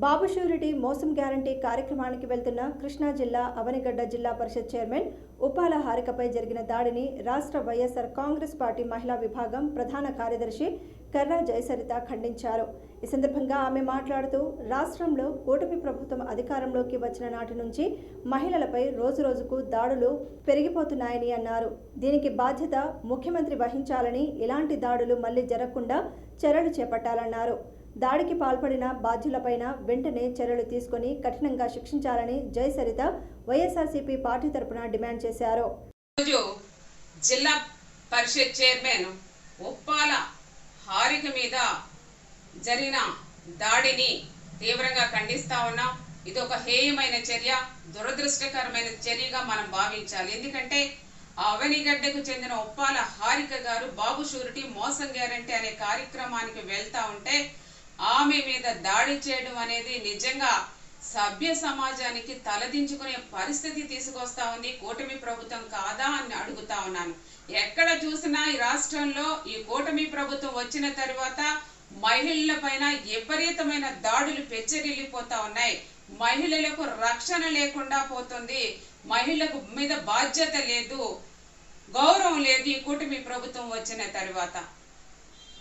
బాబు surety మోసం guarantee కార్యక్రమానికి వెళ్తున్న కృష్ణా జిల్లా అవనిగడ్డ జిల్లా పరిషత్ చైర్మన్ ఉపాల హారికపై జరిగిన దాడిని రాష్ట్ర వైఎస్ఆర్ కాంగ్రెస్ పార్టీ మహిళా విభాగం ప్రధాన కార్యదర్శి కర్రా జయసరిత ఖండించారు. ఈ సందర్భంగా ఆమె మాట్లాడుతూ రాష్ట్రంలో కూటమి ప్రభుత్వం అధికారంలోకి వచ్చిన నాటి నుంచి మహిళలపై రోజురోజుకు దాడులు పెరిగిపోతున్నాయని అన్నారు. దీనికి బాధ్యత ముఖ్యమంత్రి వహించాలని ఇలాంటి దాడులు మళ్ళీ జరగకుండా చర్యలు చేపట్టాలన్నారు. దాడికి పాల్పడిన బాధ్యులపైన వెంటనే చర్యలు తీసుకొని కఠినంగా శిక్షించాలని జయసరిత వైఎస్ఆర్సీపీ పార్టీ తరపున డిమాండ్ చేశారు. రోజు జిల్లా పరిషత్ చైర్మన్ ఉప్పాల హారిక మీద జరిగిన దాడిని తీవ్రంగా ఖండిస్తా ఉన్నాం. ఇది ఒక హేయమైన చర్య దురదృష్టకరమైన చర్యగా మనం భావించాలి. ఎందుకంటే ఆ అవనిగడ్డకు చెందిన ఉప్పాల హారిక గారు బాబు షూరిటీ మోసం గ్యారంటీ అనే కార్యక్రమానికి వెళ్తా ఉంటే ఆమె మీద దాడి చేయడం అనేది నిజంగా సభ్య సమాజానికి తలదించుకునే పరిస్థితి తీసుకొస్తా ఉంది. కూటమి ప్రభుత్వం కాదా అని అడుగుతా ఉన్నాను. ఎక్కడ చూసినా ఈ రాష్ట్రంలో ఈ కూటమి ప్రభుత్వం వచ్చిన తర్వాత మహిళల పైన విపరీతమైన దాడులు పెచ్చరిల్లిపోతా ఉన్నాయి. మహిళలకు రక్షణ లేకుండా పోతుంది. మహిళలకు మీద బాధ్యత లేదు. గౌరవం లేదు ఈ కూటమి ప్రభుత్వం వచ్చిన తర్వాత.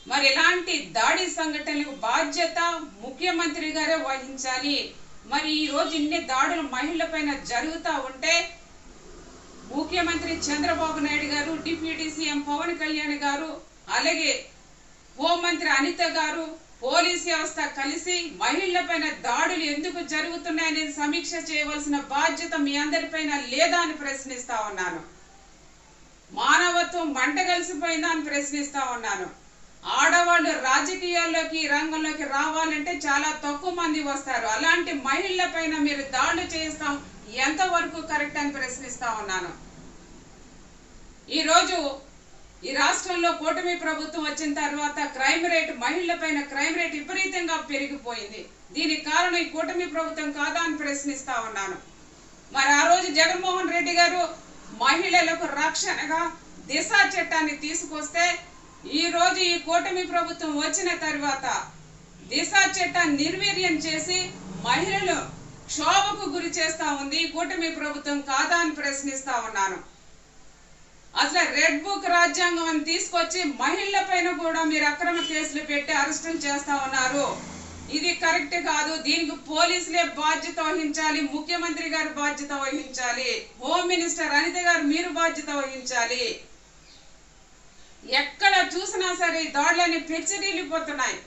మరి ఇలాంటి దాడి సంఘటనలకు బాధ్యత ముఖ్యమంత్రి గారే వహించాలి. మరి ఈ రోజు ఇన్ని దాడులు మహిళలపైన జరుగుతూ ఉంటే ముఖ్యమంత్రి చంద్రబాబు నాయుడు గారు డిప్యూటీ సీఎం పవన్ కళ్యాణ్ గారు అలాగే హోంమంత్రి అనిత గారు పోలీస్ వ్యవస్థ కలిసి మహిళలపైన దాడులు ఎందుకు జరుగుతున్నాయని సమీక్ష చేయవలసిన బాధ్యత మీ అందరిపైన లేదా అని ప్రశ్నిస్తా ఉన్నాను. మానవత్వం మంట కలిసిపోయిందా అని ప్రశ్నిస్తా ఉన్నాను. ఆడవాళ్ళు రాజకీయాల్లోకి రంగంలోకి రావాలంటే చాలా తక్కువ మంది వస్తారు. అలాంటి మహిళల పైన మీరు దాడులు చేస్తాం ఎంతవరకు కరెక్ట్ అని ప్రశ్నిస్తా ఉన్నాను. ఈరోజు ఈ రాష్ట్రంలో కూటమి ప్రభుత్వం వచ్చిన తర్వాత క్రైమ్ రేట్ మహిళల పైన క్రైమ్ రేట్ విపరీతంగా పెరిగిపోయింది. దీనికి కారణం ఈ కూటమి ప్రభుత్వం కాదా అని ప్రశ్నిస్తా ఉన్నాను. మరి ఆ రోజు జగన్మోహన్ రెడ్డి గారు మహిళలకు రక్షణగా దిశ చట్టాన్ని తీసుకొస్తే ఈ ఈ కూటమి ప్రభుత్వం వచ్చిన తర్వాత దిశ చట్టాన్ని నిర్వీర్యం చేసి మహిళలు క్షోభకు గురి చేస్తా ఉంది. కూటమి ప్రభుత్వం కాదా అని ప్రశ్నిస్తా ఉన్నాను. అసలు రెడ్ బుక్ రాజ్యాంగం అని తీసుకొచ్చి మహిళల పైన కూడా మీరు అక్రమ కేసులు పెట్టి అరెస్టులు చేస్తా ఉన్నారు. ఇది కరెక్ట్ కాదు. దీనికి పోలీసులే బాధ్యత వహించాలి. ముఖ్యమంత్రి గారు బాధ్యత వహించాలి. హోమ్ మినిస్టర్ అనిత గారు మీరు బాధ్యత వహించాలి. ఎక్కడ చూసినా సరే ఈ దాడులని పెచ్చరిల్లిపోతున్నాయి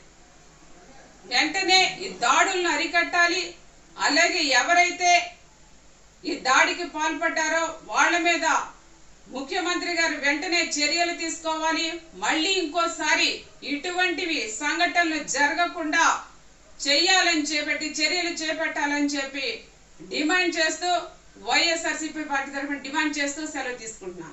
వెంటనే ఈ దాడులను అరికట్టాలి. అలాగే ఎవరైతే ఈ దాడికి పాల్పడ్డారో వాళ్ళ మీద ముఖ్యమంత్రి గారు వెంటనే చర్యలు తీసుకోవాలి. మళ్ళీ ఇంకోసారి ఇటువంటివి సంఘటనలు జరగకుండా చెయ్యాలని చేపట్టి చర్యలు చేపట్టాలని చెప్పి డిమాండ్ చేస్తూ వైఎస్ఆర్సీపీ పార్టీ తరఫున డిమాండ్ చేస్తూ సెలవు తీసుకుంటున్నాను.